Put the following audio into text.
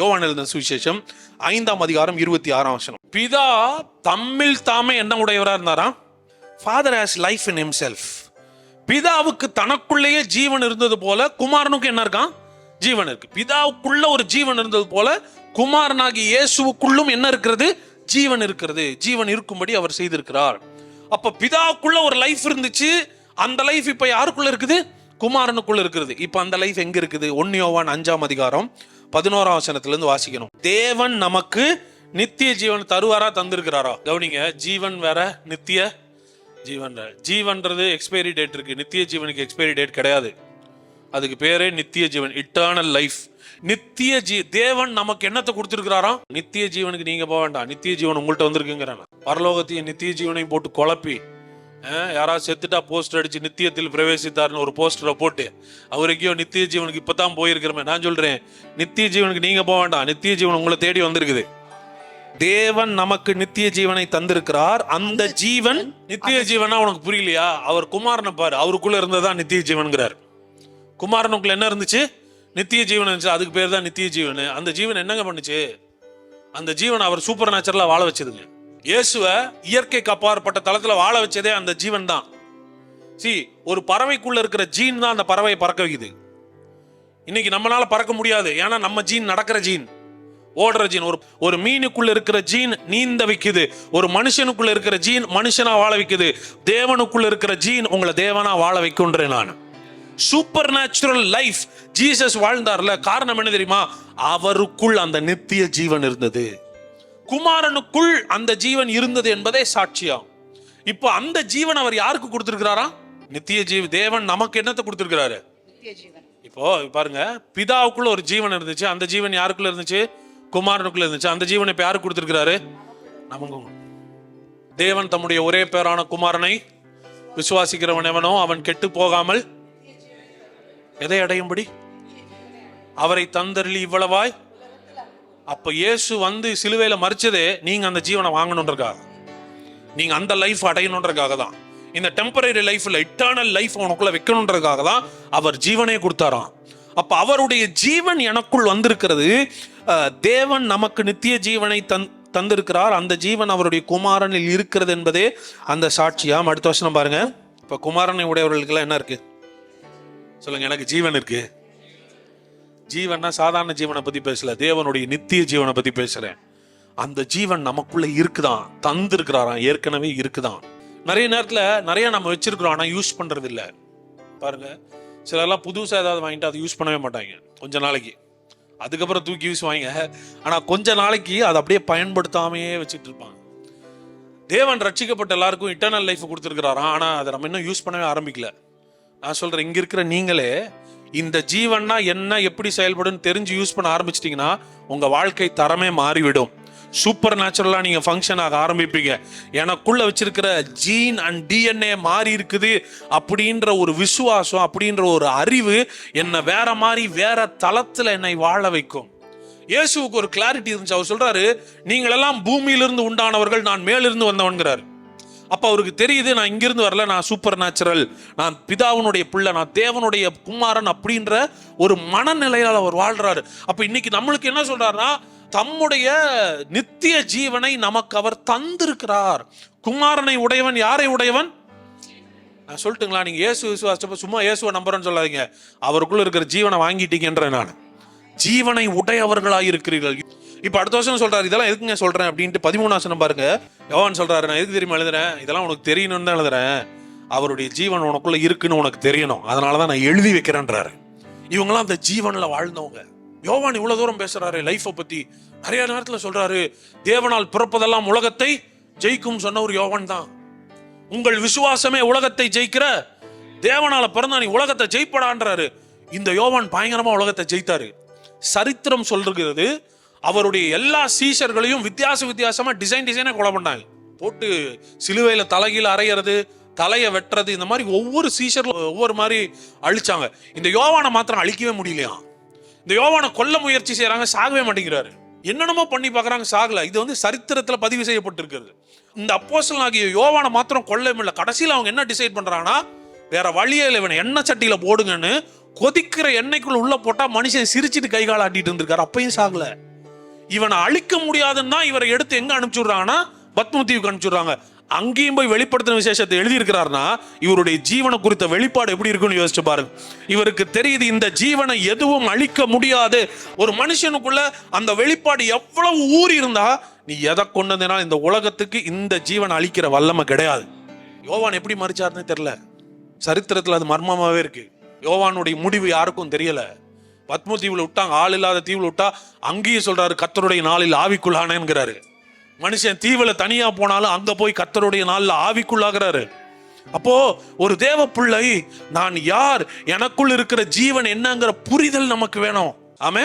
யோவான் எழுதின சுவிசேஷம் ஐந்தாம் அதிகாரம் இருபத்தி ஆறாம் வசனம். பிதா தம்மில் தாமே என்ன உடையவரா இருந்தாராம் father has life in himself. பிதாவுக்கு தனக்குள்ளேயே ஜீவன் இருந்தது போல குமாரனுக்கு என்ன இருக்கான் ஜீவன் இருக்கு. பிதாவுக்குள்ள ஒரு ஜீவன் இருந்தது போல குமாரனாகி இயேசுவுக்குள்ளும் என்ன இருக்கிறது? ஜீவன் இருக்கிறது. ஜீவன் இருக்கும்படி அவர் செய்திருக்கிறார். அப்ப பிதாவுக்குள்ள ஒரு லைஃப் இருந்துச்சு. அந்த லைஃப் இப்ப யாருக்குள்ள இருக்குது? குமாரனுக்குள்ள இருக்குது இப்ப அந்த லைஃப் எங்க இருக்குது? ஒன்னியோவான் அஞ்சாம் அதிகாரம் பதினோராம் வசனத்திலிருந்து வாசிக்கணும். தேவன் நமக்கு நித்திய ஜீவன் தருவாரா தந்திருக்கிறாரா? கவனிங்க ஜீவன் வேற நித்திய ஜீவன் ஜீவன்றது எக்ஸ்பைரி டேட் இருக்கு. நித்திய ஜீவனுக்கு எக்ஸ்பைரி டேட் கிடையாது. அதுக்கு பேரே நித்திய ஜீவன் இட்டர்னல் லைஃப் நித்திய ஜீ தேவன் நமக்கு என்னத்தை கொடுத்துருக்கிறாராம்? நித்திய ஜீவனுக்கு நீங்க போக வேண்டாம். நித்திய ஜீவன் உங்கள்கிட்ட வந்திருக்குங்கிறான் பரலோகத்தையும் நித்திய ஜீவனையும் போட்டு குழப்பி யாராவது செத்துட்டா போஸ்டர் அடிச்சு நித்தியத்தில் பிரவேசித்தார்னு ஒரு போஸ்டரை போட்டு அவருக்கோ நித்திய ஜீவனுக்கு இப்பதான் போயிருக்கிறமே. நான் சொல்றேன் நித்திய ஜீவனுக்கு நீங்க போக வேண்டாம். நித்திய ஜீவன் உங்களை தேடி வந்திருக்குது. தேவன் நமக்கு நித்திய ஜீவனை தந்திருக்கிறார். அந்த ஜீவன் நித்திய ஜீவனா உனக்கு புரியலையா? அவர் குமாரனை பாரு அவருக்குள்ள இருந்ததா நித்திய ஜீவன்கிறார் குமாரனுக்குள்ள என்ன இருந்துச்சு? நித்திய ஜீவன் இருந்துச்சு. அதுக்கு பேர் தான் நித்திய ஜீவன் அந்த ஜீவன் என்னங்க பண்ணுச்சு? அந்த ஜீவன் அவர் சூப்பர் நேச்சுரலா வாழ வச்சதுங்க. இயேசுவ இயற்கைக்கு அப்பாற்பட்ட தளத்துல வாழ வச்சதே அந்த ஜீவன் தான் சி ஒரு பறவைக்குள்ள இருக்கிற ஜீன் தான் அந்த பறவையை பறக்க வைக்குது. இன்னைக்கு நம்மளால பறக்க முடியாது. ஏன்னா நம்ம ஜீன் நடக்கிற ஜீன் ஓடுற ஜீன் ஒரு ஒரு மீனுக்குள்ள இருக்கிற ஜீன் நீந்த வைக்குது. ஒரு மனுஷனுக்குள்ள இருக்கிற ஜீன் மனுஷனா வாழ வைக்குது. தேவனுக்குள்ள இருக்கிற ஜீன் உங்களை தேவனா வாழ வைக்குன்றேன் நான். சூப்பர் நேச்சுரல் லைஃப் ஜீசஸ் வாழ்ந்தார்ல. காரணம் என்ன தெரியுமா? அவருக்குள் அந்த நித்திய ஜீவன் இருந்தது. குமாரனுக்குள் அந்த ஜீவன் இருந்தது என்பதே சாட்சியம் இப்போ அந்த ஜீவன் அவர் யாருக்கு கொடுத்திருக்கிறாரா? நித்திய ஜீவ தேவன் நமக்கு என்னத்தை கொடுத்திருக்கிறாரு? இப்போ பாருங்க பிதாவுக்குள்ள ஒரு ஜீவன் இருந்துச்சு அந்த ஜீவன் யாருக்குள்ள இருந்துச்சு? குமாரனுக்குள்ள இருந்துச்சு. அந்த ஜீவனை இப்ப யாருக்கு கொடுத்திருக்கிறாரு? நமக்கு தேவன் தம்முடைய ஒரே பேரான குமாரனை விசுவாசிக்கிறவன் எவனோ அவன் கெட்டு போகாமல் எதை அடையும்படி? அவரை தந்தருளி இவ்வளவாய் அப்ப இயேசு வந்து சிலுவையில மறிச்சதே நீங்க அந்த ஜீவனை வாங்கணுன்றக்காக நீங்க அந்த லைஃப் அடையணுன்றதுக்காக தான். இந்த டெம்பரரி லைஃப்ல இட்டர்னல் லைஃப் உனக்குள்ள வைக்கணுன்றதுக்காக தான் அவர் ஜீவனே கொடுத்தாராம். அப்ப அவருடைய ஜீவன் எனக்குள் வந்திருக்கிறது தேவன் நமக்கு நித்திய ஜீவனை தந் தந்திருக்கிறார். அந்த ஜீவன் அவருடைய குமாரனில் இருக்கிறது என்பதே அந்த சாட்சியாம் அடுத்த வருஷம் பாருங்க. இப்ப குமாரனை உடையவர்களுக்கெல்லாம் என்ன இருக்கு? சொல்லுங்க எனக்கு ஜீவன் இருக்கு. ஜீவன்னா சாதாரண ஜீவனை பத்தி பேசல தேவனுடைய நித்திய ஜீவனை பத்தி பேசுறேன். அந்த ஜீவன் நமக்குள்ள இருக்குதான் தந்திருக்கிறாராம் ஏற்கனவே இருக்குதான். நிறைய நேரத்துல நிறைய நம்ம வச்சிருக்கிறோம் ஆனா யூஸ் பண்றது இல்ல பாருங்க சிலர்லாம் புதுசாக ஏதாவது வாங்கிட்டு அதை யூஸ் பண்ணவே மாட்டாங்க கொஞ்ச நாளைக்கு. அதுக்கப்புறம் தூக்கி யூஸ் வாங்க. ஆனால் கொஞ்ச நாளைக்கு அதை அப்படியே பயன்படுத்தாமையே வச்சுட்டு இருப்பாங்க. தேவன் ரட்சிக்கப்பட்ட எல்லாருக்கும் இட்டர்னல் லைஃப் கொடுத்துருக்கிறாராம் ஆனால் அதை நம்ம இன்னும் யூஸ் பண்ணவே ஆரம்பிக்கல. நான் சொல்கிறேன் இங்கே இருக்கிற நீங்களே இந்த ஜீவன்னா என்ன எப்படி செயல்படும் தெரிஞ்சு யூஸ் பண்ண ஆரம்பிச்சிட்டிங்கன்னா உங்க வாழ்க்கை தரமே மாறிவிடும். சூப்பர் நேச்சுரலா நீங்க ஃபங்க்ஷன் ஆக ஆரம்பிப்பீங்க. எனக்குள்ள வச்சிருக்கிற ஜீன் அண்ட் டிஎன்ஏ மாறி இருக்குது அப்படின்ற ஒரு விசுவாசம் அப்படின்ற ஒரு அறிவு என்னை வேற மாதிரி வேற தளத்துல என்னை வாழ வைக்கும். இயேசுவுக்கு ஒரு கிளாரிட்டி இருந்துச்சு. அவர் சொல்றாரு நீங்களெல்லாம் பூமியிலிருந்து உண்டானவர்கள் நான் மேலிருந்து வந்தவன்கிறார். அப்போ அவருக்கு தெரியுது நான் இங்கிருந்து வரல நான் சூப்பர் நேச்சுரல் நான் பிதாவினுடைய பிள்ளை நான் தேவனுடைய குமாரன் அப்படின்ற ஒரு மனநிலையால் அவர் வாழ்றாரு. அப்போ இன்னைக்கு நம்மளுக்கு என்ன சொல்றாருன்னா தம்முடைய நித்திய ஜீவனை நமக்கு அவர் தந்திருக்கிறார். குமாரனை உடையவன் யாரை உடையவன்? நான் சொல்லிட்டுங்களா நீங்க இயேசு விசுவாசப்ப சும்மா இயேசுவை நம்புறேன்னு சொல்லாதீங்க. அவருக்குள்ள இருக்கிற ஜீவனை வாங்கிட்டீங்கன்றேன் நான். ஜீவனை உடையவர்களாக இருக்கிறீர்கள் இப்போ அடுத்த வருஷம் சொல்றாரு இதெல்லாம் எதுக்குங்க சொல்றேன்? அப்படின்ட்டு பதிமூணாசனம் பாருங்க. யோவான் சொல்றாரு நான் எதுக்கு தெரியுமா எழுதுறேன்? இதெல்லாம் உனக்கு தெரியணும்னு தான் எழுதுறேன். அவருடைய ஜீவன் உனக்குள்ள இருக்குன்னு உனக்கு தெரியணும். அதனாலதான் நான் எழுதி வைக்கிறேன்றாரு. இவங்கெல்லாம் அந்த ஜீவனில் வாழ்ந்தவங்க. யோவான் இவ்வளவு தூரம் பேசுறாரு லைஃப்பை பத்தி. நிறைய நேரத்தில் சொல்றாரு தேவனால் பிறப்பதெல்லாம் உலகத்தை ஜெயிக்கும் சொன்ன ஒரு யோவான் தான். உங்கள் விசுவாசமே உலகத்தை ஜெயிக்கிற. தேவனால பிறந்தா நீ உலகத்தை ஜெயிப்படான்றாரு. இந்த யோவான் பயங்கரமா உலகத்தை ஜெயித்தாரு. சரித்திரம் சொல்றது. அவருடைய எல்லா சீஷர்களையும் வித்தியாச வித்தியாசமா டிசைன் டிசைனா கொலை பண்ணாங்க. போட்டு சிலுவையில தலைகீழ அரைகிறது தலையை வெட்டுறது இந்த மாதிரி ஒவ்வொரு சீஷர்களும் ஒவ்வொரு மாதிரி அழிச்சாங்க. இந்த யோவானை மாத்திரம் அழிக்கவே முடியலையா? இந்த யோவானை கொல்ல முயற்சி செய்யறாங்க சாகவே மாட்டேங்கிறாரு. என்னென்னமோ பண்ணி பார்க்குறாங்க சாகல. இது வந்து சரித்திரத்தில் பதிவு செய்யப்பட்டிருக்கிறது. இந்த அப்போசல் ஆகிய யோவானை மாத்திரம் கொல்ல முடியல. கடைசியில் அவங்க என்ன டிசைட் பண்ணுறாங்கன்னா வேற வழியே இல்லை இவனை எண்ணெய் சட்டியில் போடுங்கன்னு கொதிக்கிற எண்ணெய்க்குள்ள உள்ள போட்டா மனுஷன் சிரிச்சிட்டு கை கால் ஆட்டிட்டு இருந்திருக்காரு. அப்பயும் சாகல. இவனை அழிக்க முடியாதுன்னு தான் இவரை எடுத்து எங்க அனுப்பிச்சுடுறாங்கன்னா பத்மதீவுக்கு அனுப்பிச்சுடுறாங்க. அங்கேயும் போய் வெளிப்படுத்தின விசேஷத்தை எழுதியிருக்கிறார்னா இவருடைய ஜீவனை குறித்த வெளிப்பாடு எப்படி இருக்குன்னு யோசிச்சு பாருங்க. இவருக்கு தெரியுது இந்த ஜீவனை எதுவும் அழிக்க முடியாது. ஒரு மனுஷனுக்குள்ள அந்த வெளிப்பாடு எவ்வளவு ஊறி இருந்தா நீ எதை கொண்டு இந்த உலகத்துக்கு இந்த ஜீவனை அழிக்கிற வல்லமை கிடையாது. யோவான் எப்படி மறிச்சாருன்னு தெரியல. சரித்திரத்தில் அது மர்மமாவே இருக்கு. யோவானுடைய முடிவு யாருக்கும் தெரியல. பத்ம தீவில் விட்டாங்க ஆள் இல்லாத தீவில் விட்டா அங்கேயும் சொல்றாரு கத்தருடைய நாளில் ஆவிக்குள்ளானேங்கிறாரு மனுஷன் தீவில் தனியா போனாலும் அங்க போய் கத்தருடைய நாளில் ஆவிக்குள்ளாகிறாரு. அப்போ ஒரு தேவ பிள்ளை நான் யார்? எனக்குள் இருக்கிற ஜீவன் என்னங்கிற புரிதல் நமக்கு வேணும். ஆமே